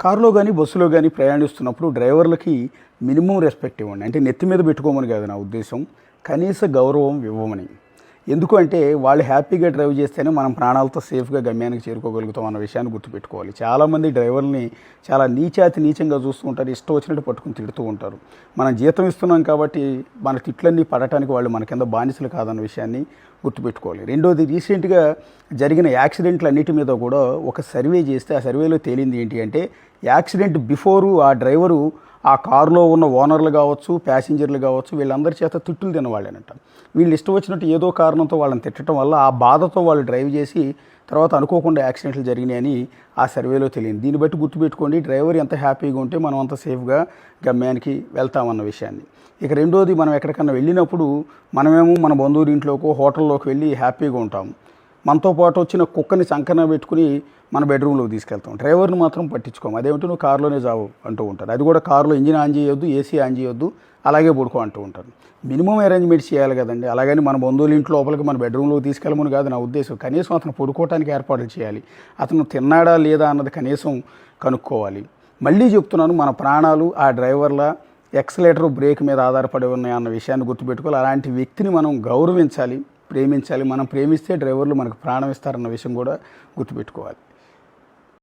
కారులో కానీ బస్సులో కానీ ప్రయాణిస్తున్నప్పుడు డ్రైవర్లకి మినిమం రెస్పెక్ట్ ఇవ్వండి. అంటే నెత్తి మీద పెట్టుకోమని కాదు నా ఉద్దేశం. కనీస గౌరవం ఇవ్వమని. ఎందుకు అంటే వాళ్ళు హ్యాపీగా డ్రైవ్ చేస్తేనే మనం ప్రాణాలతో సేఫ్గా గమ్యానికి చేరుకోగలుగుతాం అన్న విషయాన్ని గుర్తుపెట్టుకోవాలి. చాలామంది డ్రైవర్ని చాలా నీచాతి నీచంగా చూస్తూ ఉంటారు ఇష్టం వచ్చినట్టు పట్టుకుని తిడుతూ ఉంటారు. మనం జీతం ఇస్తున్నాం కాబట్టి మన తిట్లన్నీ పడటానికి వాళ్ళు మన కింద బానిసలు కాదన్న విషయాన్ని గుర్తుపెట్టుకోవాలి. రెండోది రీసెంట్గా జరిగిన యాక్సిడెంట్లన్నిటి మీద కూడా ఒక సర్వే చేస్తే ఆ సర్వేలో తేలింది ఏంటి అంటే యాక్సిడెంట్ బిఫోరు ఆ డ్రైవరు ఆ కారులో ఉన్న ఓనర్లు కావచ్చు ప్యాసింజర్లు కావచ్చు వీళ్ళందరి చేత తిట్టులు తినవాళ్ళేనంట. వీళ్ళు ఇష్టం వచ్చినట్టు ఏదో కారణంతో వాళ్ళని తిట్టడం వల్ల ఆ బాధతో వాళ్ళు డ్రైవ్ చేసి తర్వాత అనుకోకుండా యాక్సిడెంట్లు జరిగినాయని ఆ సర్వేలో తెలియదు దీన్ని బట్టి గుర్తుపెట్టుకోండి డ్రైవర్ ఎంత హ్యాపీగా ఉంటే మనం అంత సేఫ్గా గమ్యానికి వెళ్తామన్న విషయాన్ని. ఇక రెండోది మనం ఎక్కడికన్నా వెళ్ళినప్పుడు మనమేమో మన బంధువుల ఇంట్లోకో హోటల్లోకి వెళ్ళి హ్యాపీగా ఉంటాము. మనతో పాటు వచ్చిన కుక్కని సంకన పెట్టుకుని మన బెడ్రూమ్లోకి తీసుకెళ్తాం. డ్రైవర్ని మాత్రం పట్టించుకోము. అదేమిటి నువ్వు కారులోనే జావు అంటూ ఉంటారు. అది కూడా కారులో ఇంజిన్ ఆన్ చేయొద్దు ఏసీ ఆన్ చేయొద్దు అలాగే పడుకో అంటూ ఉంటారు. మినిమం అరేంజ్మెంట్స్ చేయాలి కదండి. అలాగని మన బంధువుల ఇంటి లోపలికి మన బెడ్రూమ్లోకి తీసుకెళ్ళమని కాదు నా ఉద్దేశం. కనీసం అతను పడుకోవడానికి ఏర్పాట్లు చేయాలి. అతను తిన్నాడా లేదా అన్నది కనీసం కనుక్కోవాలి. మళ్ళీ చెప్తున్నాను మన ప్రాణాలు ఆ డ్రైవర్ల ఎక్సలేటర్ బ్రేక్ మీద ఆధారపడి ఉన్నాయి అన్న విషయాన్ని గుర్తుపెట్టుకోవాలి. అలాంటి వ్యక్తిని మనం గౌరవించాలి. ప్రేమించాలి మనం ప్రేమిస్తే డ్రైవర్లు మనకు ప్రాణం ఇస్తారన్న విషయం కూడా గుర్తుపెట్టుకోవాలి.